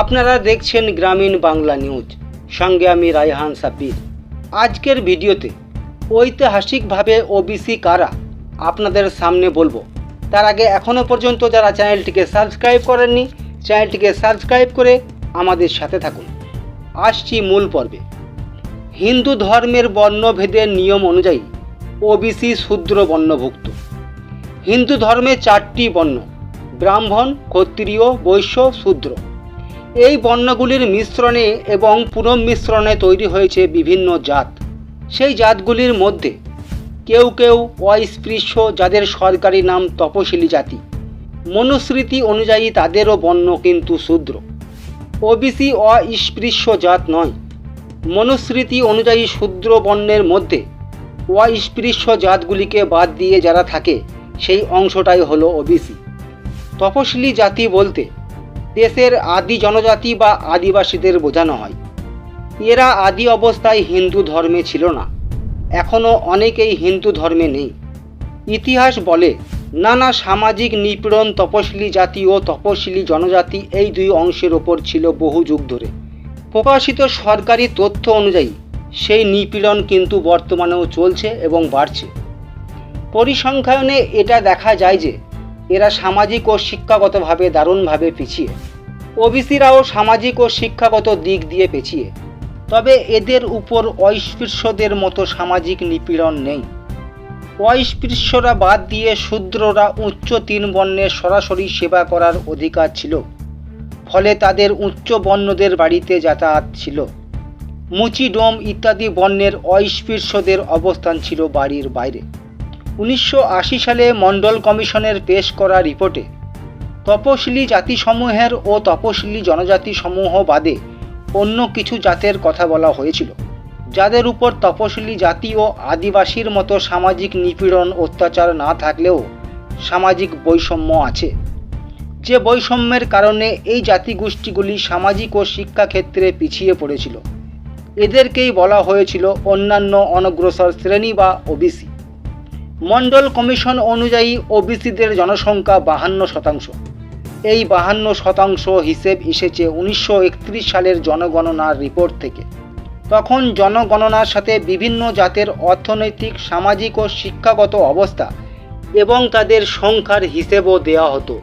আপনারা দেখছেন গ্রামীণ বাংলা নিউজ। সঙ্গে আমি রায়হান সাব্বির। আজকের ভিডিওতে ঐতিহাসিকভাবে ওবিসি কারা আপনাদের সামনে বলব। তার আগে এখনও পর্যন্ত যারা চ্যানেলটিকে সাবস্ক্রাইব করেননি, চ্যানেলটিকে সাবস্ক্রাইব করে আমাদের সাথে থাকুন। আসছি মূল পর্বে। হিন্দু ধর্মের বর্ণভেদের নিয়ম অনুযায়ী ওবিসি শূদ্র বর্ণভুক্ত। হিন্দু ধর্মে চারটি বর্ণ, ব্রাহ্মণ, ক্ষত্রিয়, বৈশ্য, শূদ্র। এই বর্ণগুলির মিশ্রণে এবং পুনঃমিশ্রণে তৈরি হয়েছে বিভিন্ন জাত। সেই জাতগুলির মধ্যে কেউ কেউ অস্পৃশ্য যাদের সরকারি নাম তপশিলি জাতি। মনুস্মৃতি অনুযায়ী তাদেরও বর্ণ কিন্তু শূদ্র। ওবিসি অস্পৃশ্য জাত নয়। মনুস্মৃতি অনুযায়ী শূদ্র বর্ণের মধ্যে অস্পৃশ্য জাতগুলিকে বাদ দিয়ে যারা থাকে, সেই অংশটাই হলো ওবিসি। তপশিলি জাতি বলতে দেশের আদি জনজাতি বা আদিবাসীদের বোঝানো হয়। এরা আদি অবস্থায় হিন্দু ধর্মে ছিল না। এখনও অনেকেই হিন্দু ধর্মে নেই। ইতিহাস বলে, নানা সামাজিক নিপীড়ন তপশিলি জাতি ও তপশিলি জনজাতি এই দুই অংশের ওপর ছিল বহু যুগ ধরে। প্রকাশিত সরকারি তথ্য অনুযায়ী, সেই নিপীড়ন কিন্তু বর্তমানেও চলছে এবং বাড়ছে। পরিসংখ্যানে এটা দেখা যায় যে এরা সামাজিক ও শিক্ষাগতভাবে দারুণভাবে পিছিয়ে। ওবিসিরাও সামাজিক ও শিক্ষাগত দিক দিয়ে পেছিয়ে। তবে এদের উপর অস্পৃশ্যদের মতো সামাজিক নিপীড়ন নেই। অস্পৃশ্যরা বাদ দিয়ে শূদ্ররা উচ্চ তিন বর্ণের সরাসরি সেবা করার অধিকার ছিল। ফলে তাদের উচ্চ বর্ণদের বাড়িতে যাতায়াত ছিল। মুচি ডোম ইত্যাদি বর্ণের অস্পৃশ্যদের অবস্থান ছিল বাড়ির বাইরে। উনিশশো আশি সালে মণ্ডল কমিশনের পেশ করা রিপোর্টে, তপশিলি জাতিসমূহের ও তপশিলি জনজাতি সমূহ বাদে অন্য কিছু জাতের কথা বলা হয়েছিল, যাদের উপর তপশিলি জাতি ও আদিবাসীর মতো সামাজিক নিপীড়ন, অত্যাচার না থাকলেও সামাজিক বৈষম্য আছে। যে বৈষম্যের কারণে এই জাতিগোষ্ঠীগুলি সামাজিক ও শিক্ষাক্ষেত্রে পিছিয়ে পড়েছিল। এদেরকেই বলা হয়েছিল অন্যান্য অনগ্রসর শ্রেণি বা ওবিসি। মণ্ডল কমিশন অনুযায়ী ওবিসিদের জনসংখ্যা বাহান্ন শতাংশ। এই বাহান্ন শতাংশ হিসেব এসেছে উনিশশো একত্রিশ সালের জনগণনার রিপোর্ট থেকে। তখন জনগণনার সাথে বিভিন্ন জাতের অর্থনৈতিক, সামাজিক ও শিক্ষাগত অবস্থা এবং তাদের সংখ্যার হিসেবও দেওয়া হতো।